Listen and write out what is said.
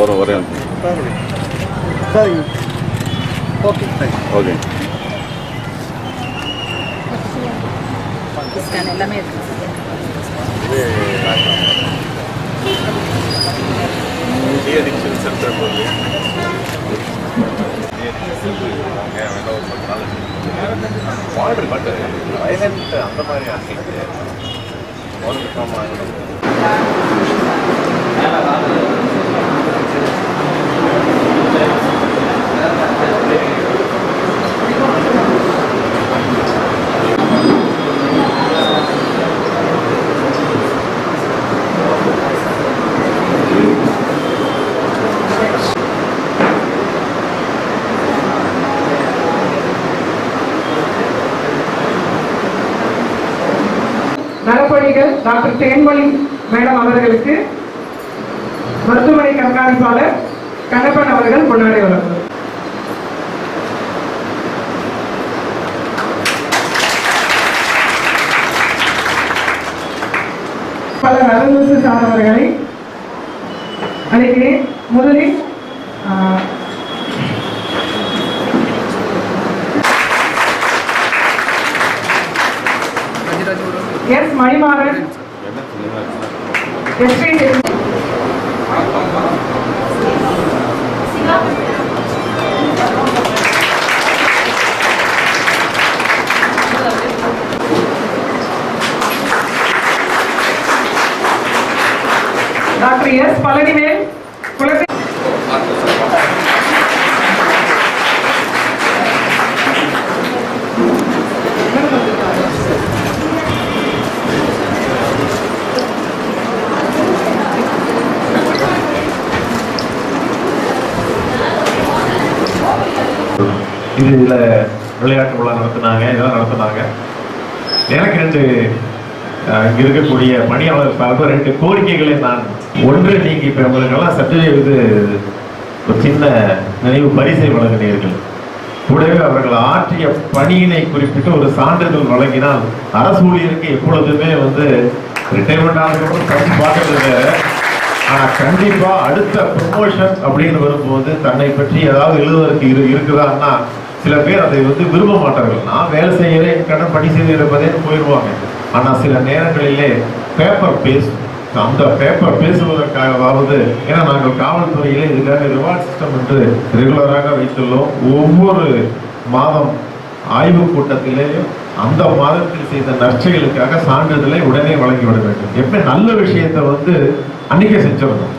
ஒரு ஒரே thank you. Okay scan எல்லாமே இருக்கு டிஅடிக்ஷன் சென்டர் போகுது மாடல் பட் வயலண்ட் அந்த மாதிரி ஆசைக்கு நலப்பணிகள் டாக்டர் தேன்மொழி மேடம் அவர்களுக்கு மருத்துவமனை கண்காணிப்பாளர் கண்ணப்பன் அவர்கள் முன்னாடி வழங்குவார் பல நலன்சு சார்ந்தவர்களை அழைக்கிறேன் முதலில் எஸ் மணிமாறன் என்ன cinema SP doctor S Palanivel Kulasai இதில் விளையாட்டு விழா நடத்துனாங்க இதெல்லாம் நடத்துனாங்க. எனக்கு ரெண்டு இங்கே இருக்கக்கூடிய பணியாளர் சார்பில் ரெண்டு கோரிக்கைகளை நான் ஒன்று நீங்கள் இப்போ உங்களுக்கெல்லாம் சர்டிஃபிகேட் இது ஒரு சின்ன நினைவு பரிசை வழங்கினீர்கள். கூடவே அவர்கள் ஆற்றிய பணியினை குறிப்பிட்டு ஒரு சான்றிதழ் வழங்கினால் அரசு ஊழியருக்கு எப்பொழுதுமே வந்து ரிட்டைர்மெண்ட் ஆனதுக்கப்புறம் பார்க்கறது ஆனால் கண்டிப்பாக அடுத்த ப்ரொமோஷன் அப்படின்னு வரும்போது தன்னை பற்றி ஏதாவது எழுதுவதற்கு இரு இருக்குதான்னா சில பேர் அதை வந்து விரும்ப மாட்டார்கள். நான் வேலை செய்கிறேன் என் கடன் பணி செய்து இருப்பதேன்னு போயிடுவாங்க. ஆனால் சில நேரங்களிலே பேப்பர் பேசும் அந்த பேப்பர் பேசுவதற்காகவாவது ஏன்னா நாங்கள் காவல்துறையிலே இதுக்காக ரிவார்ட் சிஸ்டம் என்று ரெகுலராக வைத்துள்ளோம். ஒவ்வொரு மாதம் ஆய்வு கூட்டத்திலேயும் அந்த மாதத்தில் செய்த நற்செயலுக்காக சான்றிதழை உடனே வழங்கிவிட வேண்டும். எப்ப நல்ல விஷயத்தை வந்து அன்னைக்கே செஞ்சிடணும்